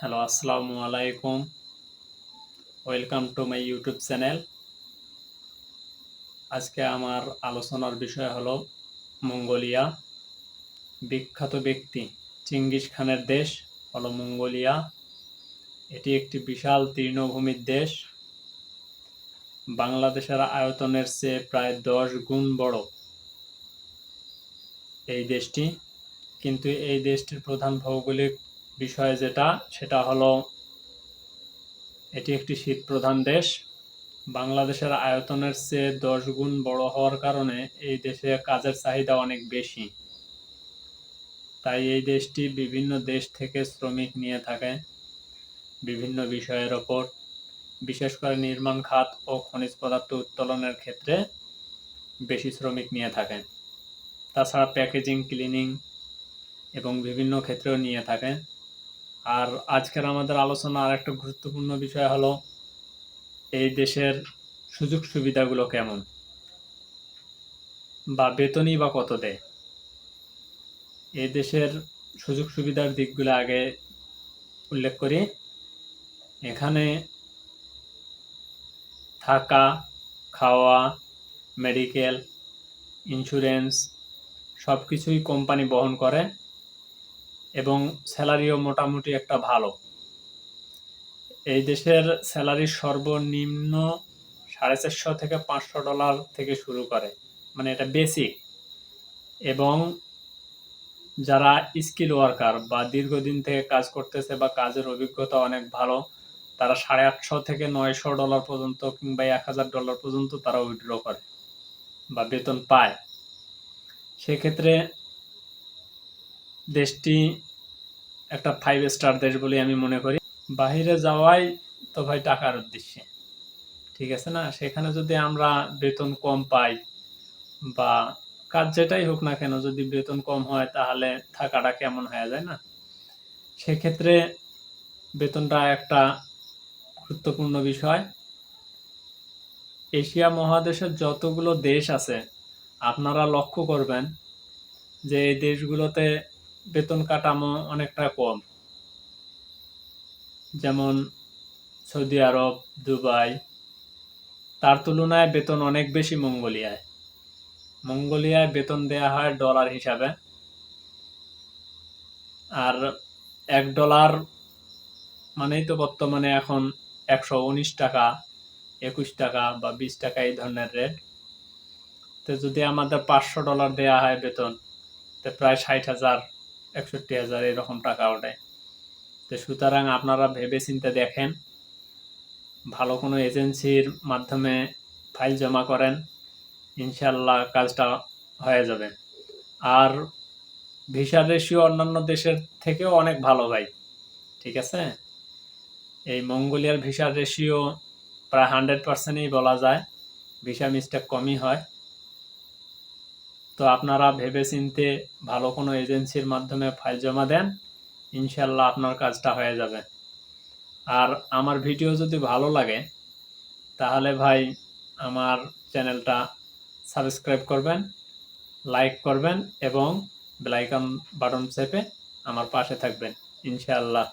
Hello আসসালামু আলাইকুম welcome to my YouTube channel আজকে আমার আলোচনার বিষয় হলো মঙ্গোলিয়া। বিখ্যাত ব্যক্তি চিঙ্গিস খানের দেশ হলো মঙ্গোলিয়া। এটি একটি বিশাল তৃণভূমির দেশ। বাংলাদেশের আয়তনের চেয়ে প্রায় দশ গুণ বড় এই দেশটি। কিন্তু এই দেশটির প্রধান ভৌগোলিক বিষয় যেটা, সেটা হলো এটি একটি শীত প্রধান দেশ। বাংলাদেশের আয়তনের চেয়ে দশ গুণ বড় হওয়ার কারণে এই দেশে কাজের চাহিদা অনেক বেশি। তাই এই দেশটি বিভিন্ন দেশ থেকে শ্রমিক নিয়ে থাকে, বিভিন্ন বিষয়ের ওপর। বিশেষ করে নির্মাণ খাত ও খনিজ পদার্থ উত্তোলনের ক্ষেত্রে বেশি শ্রমিক নিয়ে থাকেন তাছাড়া প্যাকেজিং, ক্লিনিং এবং বিভিন্ন ক্ষেত্রেও নিয়ে থাকে। আর আজকের আমাদের আলোচনা আর একটা গুরুত্বপূর্ণ বিষয় হলো, এই দেশের সুযোগ সুবিধাগুলো কেমন? বা বেতনই বা কত দেয়? এই দেশের সুযোগ সুবিধার দিকগুলো আগে উল্লেখ করি। এখানে থাকা, খাওয়া, মেডিকেল, ইন্স্যুরেন্স সব কিছুই কোম্পানি বহন করে। এবং স্যালারিও মোটামুটি একটা ভালো। এই দেশের স্যালারি সর্বনিম্ন সাড়ে চারশো থেকে পাঁচশো ডলার থেকে শুরু করে মানে এটা বেসিক। এবং যারা স্কিল ওয়ার্কার বা দীর্ঘদিন থেকে কাজ করতেছে বা কাজের অভিজ্ঞতা অনেক ভালো, তারা সাড়ে আটশো থেকে নয়শো ডলার পর্যন্ত কিংবা এক হাজার ডলার পর্যন্ত তারা উইথড্র করে বা বেতন পায়। সেক্ষেত্রে দেশটি একটা ফাইভ স্টার দেশ বলে আমি মনে করি। বাহিরে যাওয়াই তো ভাই টাকার উদ্দেশ্যে। ঠিক আছে না? সেখানে যদি আমরা বেতন কম পাই বা কাজ যেটাই হোক না কেন, যদি বেতন কম হয় তাহলে থাকাটা কেমন হয়ে যায় না? সেক্ষেত্রে বেতনটা একটা গুরুত্বপূর্ণ বিষয়। এশিয়া মহাদেশের যতগুলো দেশ আছে, আপনারা লক্ষ্য করবেন যে এই দেশগুলোতে বেতন কাঠামো অনেকটা কম। যেমন সৌদি আরব, দুবাই, তার তুলনায় বেতন অনেক বেশি মঙ্গোলিয়ায়। মঙ্গোলিয়ায় বেতন দেয়া হয় ডলার হিসাবে। আর এক ডলার মানেই তো বর্তমানে এখন একশো উনিশ টাকা, একুশ টাকা বা বিশ টাকা এই ধরনের রেট তো যদি আমাদের পাঁচশো ডলার দেয়া হয় বেতন, তো প্রায় ষাট হাজার একষট্টি হাজার এরকম টাকা ওঠে। তো সুতরাং আপনারা ভেবে চিন্তে দেখেন, ভালো কোনো এজেন্সির মাধ্যমে ফাইল জমা করেন ইনশাল্লাহ কাজটা হয়ে যাবে। আর ভিসার রেশিও অন্যান্য দেশের থেকেও অনেক ভালো ভাই, ঠিক আছে? এই মঙ্গোলিয়ার ভিসার রেশিও প্রায় হান্ড্রেড পার্সেন্টই বলা যায়, ভিসা মিস্টেক কমই হয়। তো আপনারা ভেবে চিনতে ভালো কোনো এজেন্সির মাধ্যমে ফাইল জমা দেন ইনশাল্লাহ আপনার কাজটা হয়ে যাবে। আর আমার ভিডিও যদি ভালো লাগে, তাহলে ভাই আমার চ্যানেলটা সাবস্ক্রাইব করবেন, লাইক করবেন এবং বেলাইকন বাটন চেপে আমার পাশে থাকবেন, ইনশাআল্লাহ।